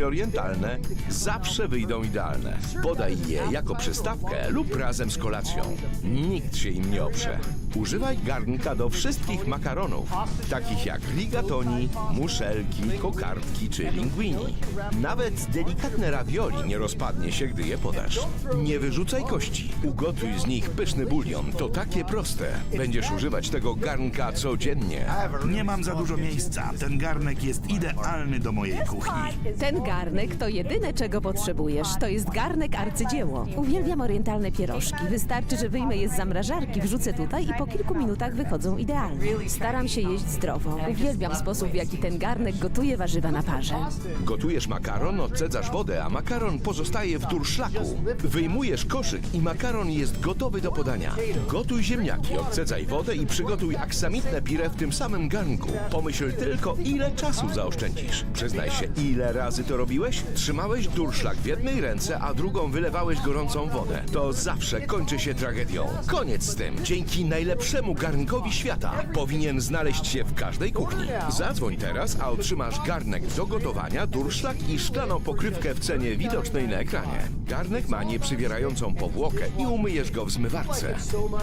orientalne zawsze wyjdą idealne. Podaj je jako przystawkę lub razem z kolacją. Nikt się im nie oprze. Używaj garnka do wszystkich makaronów, takich jak rigatoni, muszelki, kokardki czy linguini. Nawet delikatne ravioli nie rozpadnie się, gdy je podasz. Nie wyrzucaj kości. Ugotuj z nich pyszny bulion. To takie proste. Będziesz używać tego garnka codziennie. Nie mam za dużo miejsca. Ten garnek jest idealny do mojej kuchni. Ten garnek to jedyne, czego potrzebujesz. To jest garnek arcydzieło. Uwielbiam orientalne pierożki. Wystarczy, że wyjmę je z zamrażarki, wrzucę tutaj i po kilku minutach wychodzą idealnie. Staram się jeść zdrowo. Uwielbiam sposób, w jaki ten garnek gotuje warzywa na parze. Gotujesz makaron, odcedzasz wodę, a makaron pozostaje w durszlaku. Wyjmujesz koszyk i makaron jest gotowy do podania. Gotuj ziemniaki, odcedzaj wodę i przygotuj aksamitne pire w tym samym garnku. Pomyśl tylko, ile czasu zaoszczędzisz. Przyznaj się, ile razy to robiłeś? Trzymałeś durszlak w jednej ręce, a drugą wylewałeś gorącą wodę. To zawsze kończy się tragedią. Koniec z tym. Dzięki najlepszemu garnkowi świata powinien znaleźć się w każdej kuchni. Zadzwoń teraz, a otrzymasz garnek do gotowania, durszlak i szklaną pokrywkę w cenie widocznej na ekranie. Garnek ma nieprzywierającą powłokę i umyjesz go w zmywarce.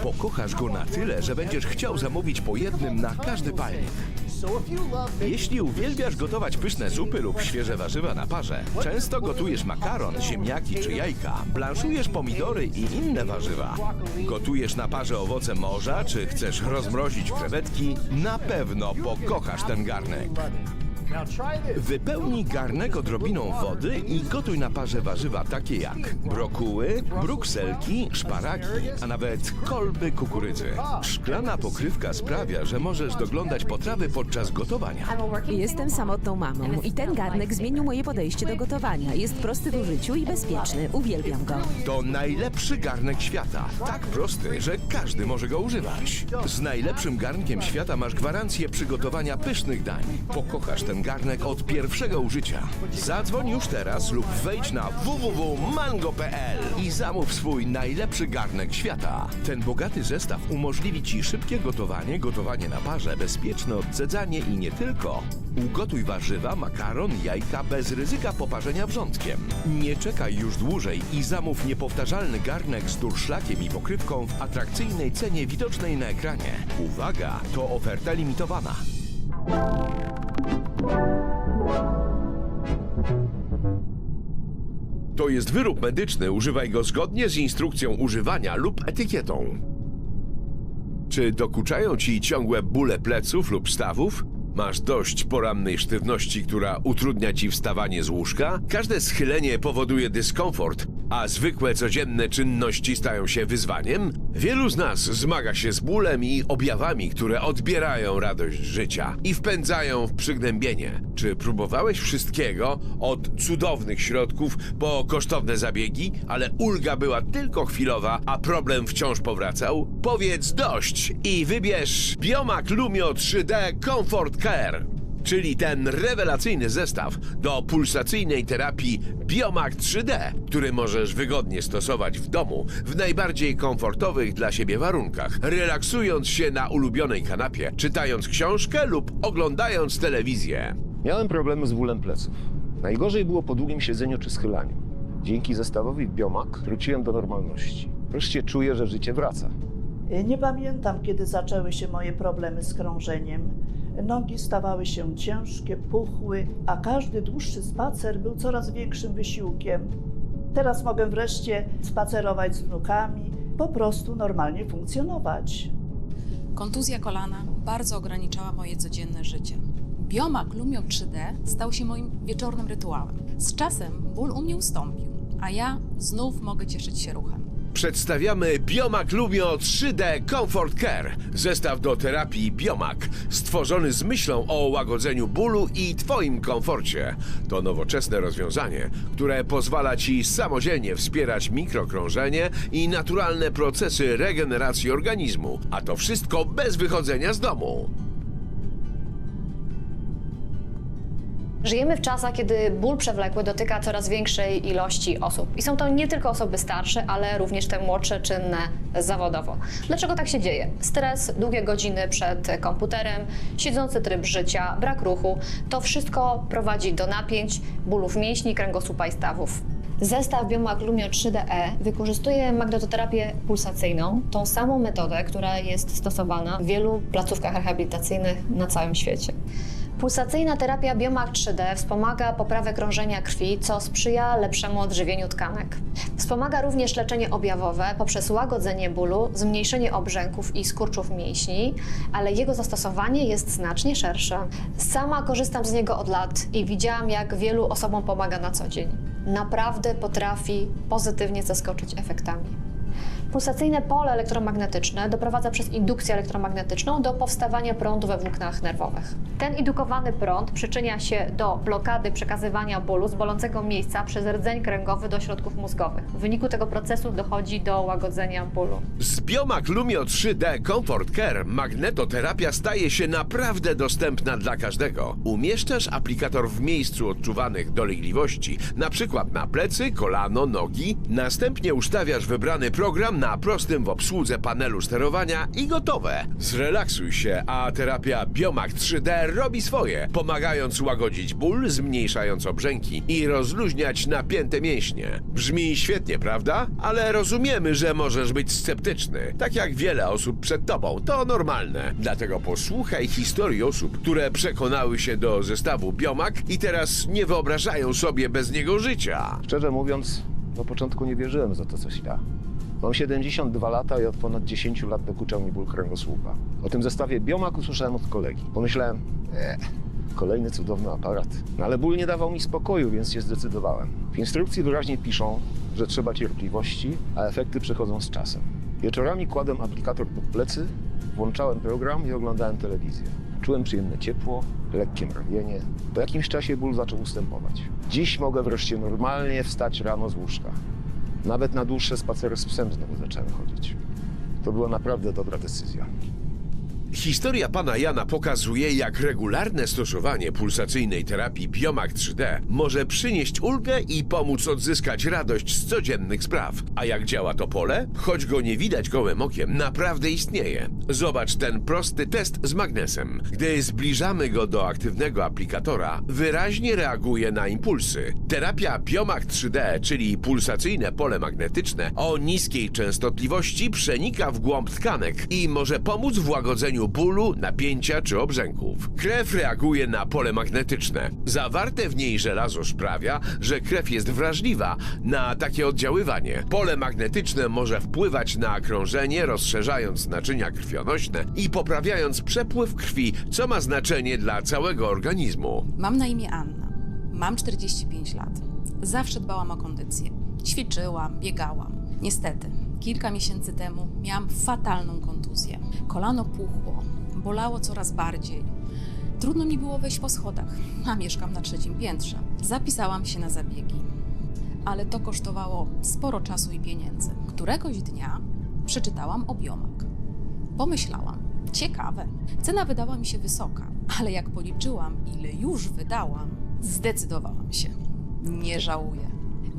Pokochasz go na tyle, że będziesz chciał zamówić po jednym na każdy palnik. Jeśli uwielbiasz gotować pyszne zupy lub świeże warzywa na parze, często gotujesz makaron, ziemniaki czy jajka, blanszujesz pomidory i inne warzywa. Gotujesz na parze owoce morza, czy chcesz rozmrozić krewetki, na pewno pokochasz ten garnek. Wypełnij garnek odrobiną wody i gotuj na parze warzywa takie jak brokuły, brukselki, szparagi, a nawet kolby kukurydzy. Szklana pokrywka sprawia, że możesz doglądać potrawy podczas gotowania. Jestem samotną mamą i ten garnek zmienił moje podejście do gotowania. Jest prosty w użyciu i bezpieczny. Uwielbiam go. To najlepszy garnek świata. Tak prosty, że każdy może go używać. Z najlepszym garnkiem świata masz gwarancję przygotowania pysznych dań. Pokochasz ten garnek od pierwszego użycia. Zadzwoń już teraz lub wejdź na www.mango.pl i zamów swój najlepszy garnek świata. Ten bogaty zestaw umożliwi Ci szybkie gotowanie, gotowanie na parze, bezpieczne odcedzanie i nie tylko. Ugotuj warzywa, makaron, jajka bez ryzyka poparzenia wrzątkiem. Nie czekaj już dłużej i zamów niepowtarzalny garnek z durszlakiem i pokrywką w atrakcyjnej cenie widocznej na ekranie. Uwaga, to oferta limitowana. To jest wyrób medyczny, używaj go zgodnie z instrukcją używania lub etykietą. Czy dokuczają ci ciągłe bóle pleców lub stawów? Masz dość porannej sztywności, która utrudnia ci wstawanie z łóżka? Każde schylenie powoduje dyskomfort, a zwykłe codzienne czynności stają się wyzwaniem? Wielu z nas zmaga się z bólem i objawami, które odbierają radość życia i wpędzają w przygnębienie. Czy próbowałeś wszystkiego, od cudownych środków po kosztowne zabiegi, ale ulga była tylko chwilowa, a problem wciąż powracał? Powiedz dość i wybierz Biomak Lumio 3D Comfort Care. Czyli ten rewelacyjny zestaw do pulsacyjnej terapii Biomak 3D, który możesz wygodnie stosować w domu w najbardziej komfortowych dla siebie warunkach, relaksując się na ulubionej kanapie, czytając książkę lub oglądając telewizję. Miałem problemy z bólem pleców. Najgorzej było po długim siedzeniu czy schylaniu. Dzięki zestawowi Biomak wróciłem do normalności. Wreszcie czuję, że życie wraca. Nie pamiętam, kiedy zaczęły się moje problemy z krążeniem. Nogi stawały się ciężkie, puchły, a każdy dłuższy spacer był coraz większym wysiłkiem. Teraz mogę wreszcie spacerować z wnukami, po prostu normalnie funkcjonować. Kontuzja kolana bardzo ograniczała moje codzienne życie. Biomak Lumio 3D stał się moim wieczornym rytuałem. Z czasem ból u mnie ustąpił, a ja znów mogę cieszyć się ruchem. Przedstawiamy Biomak Lumio 3D Comfort Care. Zestaw do terapii Biomak, stworzony z myślą o łagodzeniu bólu i Twoim komforcie. To nowoczesne rozwiązanie, które pozwala Ci samodzielnie wspierać mikrokrążenie i naturalne procesy regeneracji organizmu, a to wszystko bez wychodzenia z domu. Żyjemy w czasach, kiedy ból przewlekły dotyka coraz większej ilości osób. I są to nie tylko osoby starsze, ale również te młodsze, czynne zawodowo. Dlaczego tak się dzieje? Stres, długie godziny przed komputerem, siedzący tryb życia, brak ruchu to wszystko prowadzi do napięć, bólów mięśni, kręgosłupa i stawów. Zestaw Biomak Lumio 3DE wykorzystuje magnetoterapię pulsacyjną, tą samą metodę, która jest stosowana w wielu placówkach rehabilitacyjnych na całym świecie. Pulsacyjna terapia Biomak 3D wspomaga poprawę krążenia krwi, co sprzyja lepszemu odżywieniu tkanek. Wspomaga również leczenie objawowe poprzez łagodzenie bólu, zmniejszenie obrzęków i skurczów mięśni, ale jego zastosowanie jest znacznie szersze. Sama korzystam z niego od lat i widziałam, jak wielu osobom pomaga na co dzień. Naprawdę potrafi pozytywnie zaskoczyć efektami. Pulsacyjne pole elektromagnetyczne doprowadza przez indukcję elektromagnetyczną do powstawania prądu we włóknach nerwowych. Ten indukowany prąd przyczynia się do blokady przekazywania bólu z bolącego miejsca przez rdzeń kręgowy do środków mózgowych. W wyniku tego procesu dochodzi do łagodzenia bólu. Z Biomak Lumio 3D Comfort Care magnetoterapia staje się naprawdę dostępna dla każdego. Umieszczasz aplikator w miejscu odczuwanych dolegliwości, na przykład na plecy, kolano, nogi, następnie ustawiasz wybrany program na prostym w obsłudze panelu sterowania i gotowe. Zrelaksuj się, a terapia Biomak 3D robi swoje, pomagając łagodzić ból, zmniejszając obrzęki i rozluźniać napięte mięśnie. Brzmi świetnie, prawda? Ale rozumiemy, że możesz być sceptyczny. Tak jak wiele osób przed tobą. To normalne. Dlatego posłuchaj historii osób, które przekonały się do zestawu Biomak i teraz nie wyobrażają sobie bez niego życia. Szczerze mówiąc, na początku nie wierzyłem, że to coś da. Mam 72 lata i od ponad 10 lat dokuczał mi ból kręgosłupa. O tym zestawie Biomak usłyszałem od kolegi. Pomyślałem, eee, kolejny cudowny aparat. No ale ból nie dawał mi spokoju, więc się zdecydowałem. W instrukcji wyraźnie piszą, że trzeba cierpliwości, a efekty przychodzą z czasem. Wieczorami kładłem aplikator pod plecy, włączałem program i oglądałem telewizję. Czułem przyjemne ciepło, lekkie mrowienie. Po jakimś czasie ból zaczął ustępować. Dziś mogę wreszcie normalnie wstać rano z łóżka. Nawet na dłuższe spacery z psem znowu zacząłem chodzić. To była naprawdę dobra decyzja. Historia pana Jana pokazuje, jak regularne stosowanie pulsacyjnej terapii Biomak 3D może przynieść ulgę i pomóc odzyskać radość z codziennych spraw. A jak działa to pole? Choć go nie widać gołym okiem, naprawdę istnieje. Zobacz ten prosty test z magnesem. Gdy zbliżamy go do aktywnego aplikatora, wyraźnie reaguje na impulsy. Terapia Biomak 3D, czyli pulsacyjne pole magnetyczne o niskiej częstotliwości przenika w głąb tkanek i może pomóc w łagodzeniu bólu, napięcia czy obrzęków. Krew reaguje na pole magnetyczne. Zawarte w niej żelazo sprawia, że krew jest wrażliwa na takie oddziaływanie. Pole magnetyczne może wpływać na krążenie, rozszerzając naczynia krwionośne i poprawiając przepływ krwi, co ma znaczenie dla całego organizmu. Mam na imię Anna. Mam 45 lat. Zawsze dbałam o kondycję. Ćwiczyłam, biegałam. Niestety, kilka miesięcy temu miałam fatalną Kolano puchło, bolało coraz bardziej. Trudno mi było wejść po schodach, a mieszkam na trzecim piętrze. Zapisałam się na zabiegi, ale to kosztowało sporo czasu i pieniędzy. Któregoś dnia przeczytałam o biomak. Pomyślałam, ciekawe. Cena wydała mi się wysoka, ale jak policzyłam, ile już wydałam, zdecydowałam się. Nie żałuję.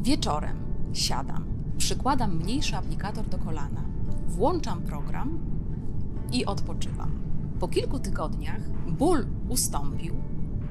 Wieczorem siadam, przykładam mniejszy aplikator do kolana, włączam program i odpoczywam. Po kilku tygodniach ból ustąpił,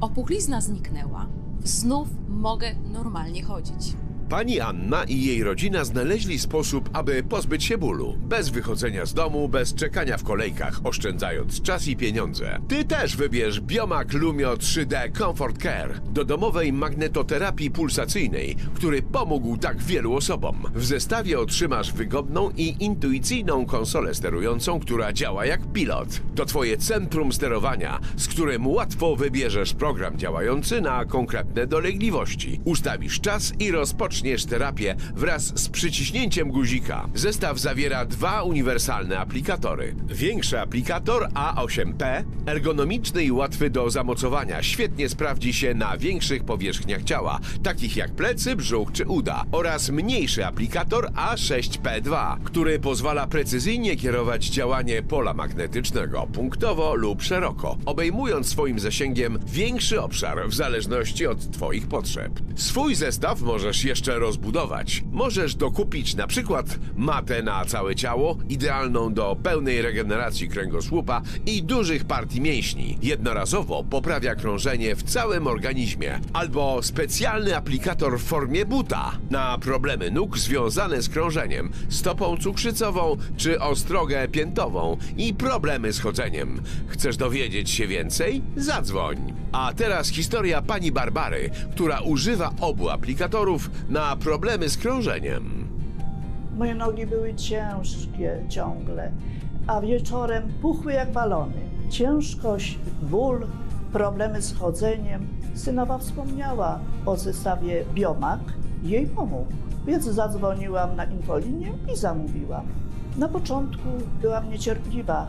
opuchlizna zniknęła, znów mogę normalnie chodzić. Pani Anna i jej rodzina znaleźli sposób, aby pozbyć się bólu. Bez wychodzenia z domu, bez czekania w kolejkach, oszczędzając czas i pieniądze. Ty też wybierz Biomak Lumio 3D Comfort Care do domowej magnetoterapii pulsacyjnej, który pomógł tak wielu osobom. W zestawie otrzymasz wygodną i intuicyjną konsolę sterującą, która działa jak pilot. To twoje centrum sterowania, z którym łatwo wybierzesz program działający na konkretne dolegliwości. Ustawisz czas i rozpoczniesz zaczniesz terapię wraz z przyciśnięciem guzika. Zestaw zawiera dwa uniwersalne aplikatory. Większy aplikator A8P, ergonomiczny i łatwy do zamocowania, świetnie sprawdzi się na większych powierzchniach ciała, takich jak plecy, brzuch czy uda, oraz mniejszy aplikator A6P2, który pozwala precyzyjnie kierować działanie pola magnetycznego punktowo lub szeroko, obejmując swoim zasięgiem większy obszar w zależności od Twoich potrzeb. Swój zestaw możesz jeszcze rozbudować. Możesz dokupić na przykład matę na całe ciało, idealną do pełnej regeneracji kręgosłupa i dużych partii mięśni. Jednorazowo poprawia krążenie w całym organizmie. Albo specjalny aplikator w formie buta na problemy nóg związane z krążeniem, stopą cukrzycową czy ostrogę piętową i problemy z chodzeniem. Chcesz dowiedzieć się więcej? Zadzwoń. A teraz historia pani Barbary, która używa obu aplikatorów na problemy z krążeniem. Moje nogi były ciężkie ciągle, a wieczorem puchły jak balony. Ciężkość, ból, problemy z chodzeniem. Synowa wspomniała o zestawie Biomak. Jej pomógł, więc zadzwoniłam na infolinię i zamówiłam. Na początku byłam niecierpliwa,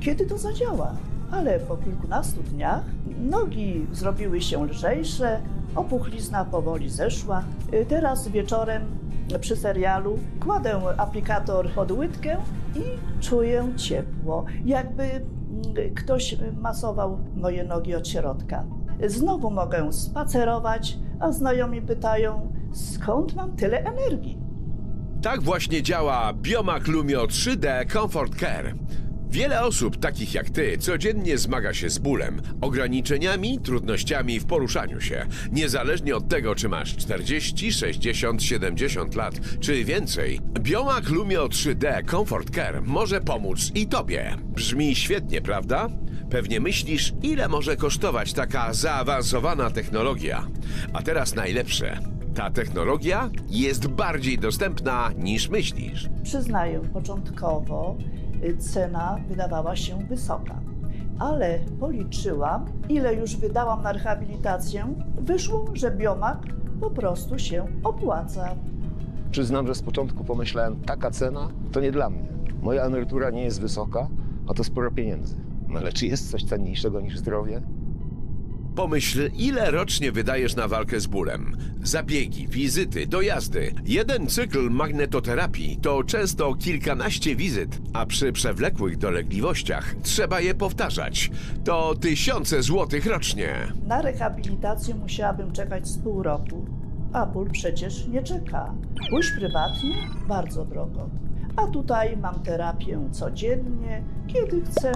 kiedy to zadziała, ale po kilkunastu dniach nogi zrobiły się lżejsze, opuchlizna powoli zeszła. Y, Teraz wieczorem przy serialu kładę aplikator pod łydkę i czuję ciepło, jakby mm, ktoś masował moje nogi od środka. Znowu mogę spacerować, a znajomi pytają, skąd mam tyle energii. Tak właśnie działa Biomak Lumio 3D Comfort Care. Wiele osób, takich jak ty, codziennie zmaga się z bólem, ograniczeniami, trudnościami w poruszaniu się. Niezależnie od tego, czy masz 40, 60, 70 lat, czy więcej, Biomak Lumio 3D Comfort Care może pomóc i tobie. Brzmi świetnie, prawda? Pewnie myślisz, ile może kosztować taka zaawansowana technologia. A teraz najlepsze. Ta technologia jest bardziej dostępna niż myślisz. Przyznaję, początkowo cena wydawała się wysoka, ale policzyłam, ile już wydałam na rehabilitację. Wyszło, że biomak po prostu się opłaca. Przyznam, że z początku pomyślałem, taka cena to nie dla mnie. Moja emerytura nie jest wysoka, a to sporo pieniędzy. No ale czy jest coś cenniejszego niż zdrowie? Pomyśl, ile rocznie wydajesz na walkę z bólem. Zabiegi, wizyty, dojazdy. Jeden cykl magnetoterapii to często kilkanaście wizyt, a przy przewlekłych dolegliwościach trzeba je powtarzać. To tysiące złotych rocznie. Na rehabilitację musiałabym czekać z pół roku, a ból przecież nie czeka. Pójść prywatnie bardzo drogo. A tutaj mam terapię codziennie, kiedy chcę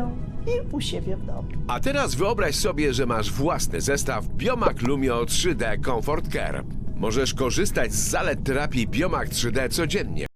i u siebie w domu. A teraz wyobraź sobie, że masz własny zestaw Biomak Lumio 3D Comfort Care. Możesz korzystać z zalet terapii Biomak 3D codziennie.